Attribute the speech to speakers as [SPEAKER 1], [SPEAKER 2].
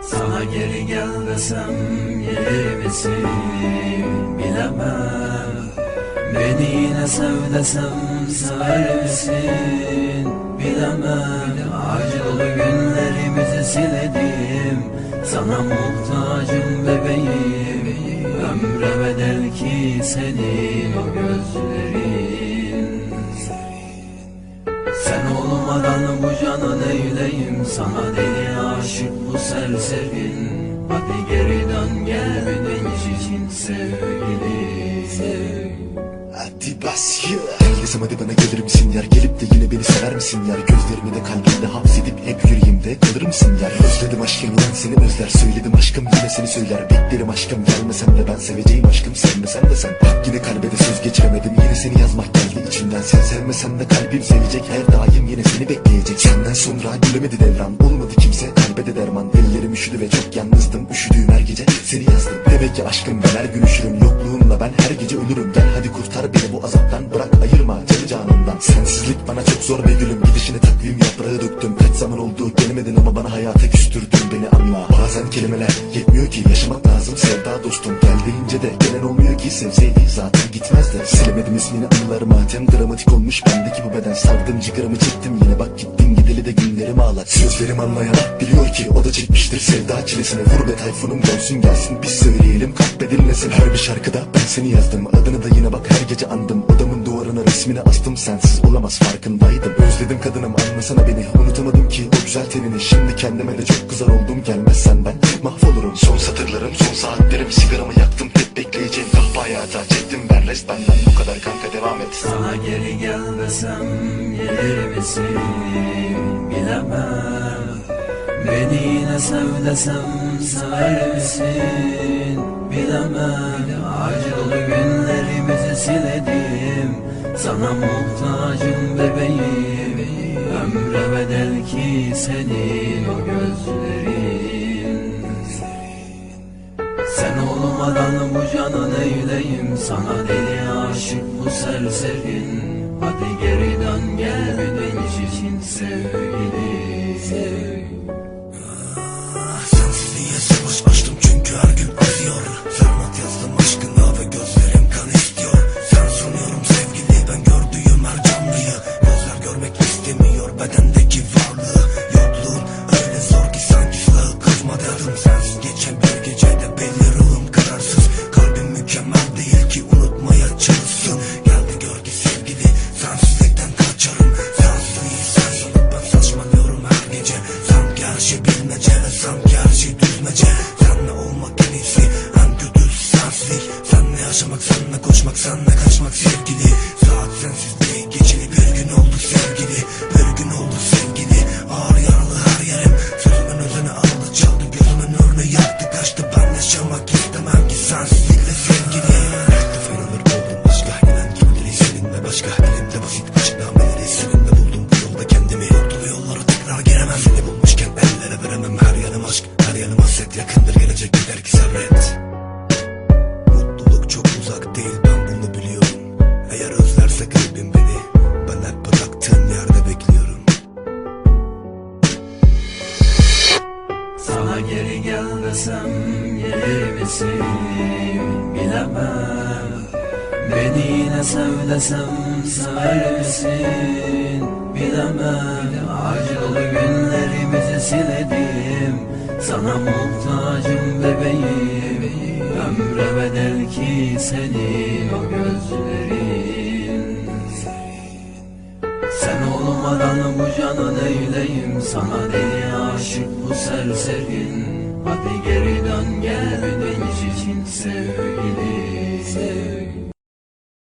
[SPEAKER 1] Sana geri gel desem gelir misin bilemem. Beni yine sev desem sever misin? Bilemem. Acı dolu günlerimizi siledim. Sana muhtacım bebeğim. Ömre bedel ki senin o gözlerin. Sen olmadan bu canı neyleyim Sana deli aşık bu serserin Hadi geri dön gel benim için sevgili
[SPEAKER 2] Hadi bas Desem hadi bana gelir misin yer Gelip de yine beni sever misin yer Gözlerimi de kalbimde hapsedip hep yüreğimde kalır mısın yer Özledim aşkım ulan seni özler. Söyledim aşkım yine seni söyler. Beklerim aşkım gelmesen de ben seveceğim aşkım. Sevmesen de sen. Yine kalbe de söz geçiremedim. Yine seni yazmak geldi içimden. Sen sevmesen de kalbim sevecek. Her daim yine seni bekleyecek. Senden sonra gülemedi devran. Olmadı kimse Ellerim üşüdü ve çok yalnızdım. Üşüdüğüm her gece seni yazdım. Demek ki aşkım ben her gün üşürüm Yokluğunla ben her gece ölürüm. Gel hadi kurtar beni bu azaptan. Bırak ayırma canı canından Sensizlik bana çok zor be gelemedin ama bana hayata küstürdün beni anla. Bazen kelimeler yetmiyor ki Yaşamak lazım sevda dostum. Gel deyince de gelen olmuyor ki Sevseydi zaten gitmezdi Silemedim ismini anılarıma Tem dramatik olmuş. Bendeki bu beden Sardım cigaramı çektim. Yine bak gittin gideli de günlerimi ağlat Sözlerim anlayana biliyor ki o da çekmiştir. Sevda çilesine Vur be tayfunum dönsün gelsin. Biz söyleyelim kalp bedilmesin Her bir şarkıda ben seni yazdım. Adını da yine bak her gece andım. Odamın duvarına resmini astım sensiz olamaz farkındaydım. Özledim kadınım anlasana beni. Unutamadım ki o güzel tenini. Şimdi kendime de çok kızar oldum Gelmezsen ben mahvolurum. Son satırlarım son saatlerim. Sigaramı yaktım hep bekleyeceğim Kahpa hayata çektim ben rest. Benden bu kadar kanka devam et.
[SPEAKER 1] Sana geri gel desem gelir misin? Bilemem. Beni yine sev desem sever misin? Bilemem. Acı dolu günlerimizi siledim Sana muhtacım bebeğim. Ömre bedel ki senin o gözlerin. Sen olmadan bu canı neyleyim? Sana deli aşık bu serserin Hadi geri dön gel benim için sevgili
[SPEAKER 3] düzmece Senle olmak en iyisi. En kötüsü sensizlik Senle yaşamak senle koşmak senle kaçmak
[SPEAKER 1] geri gel desem gelir misin bilemem. Beni yine sev desem sever misin? Bilemem. Acı dolu günlerimizi siledim. Sana muhtacım bebeğim. Ömre bedel ki senin o gözlerin. Sen olmadan bu canı neyleyim? Sana deli aşık bu serserin Hadi geri dön gel benim için sevgili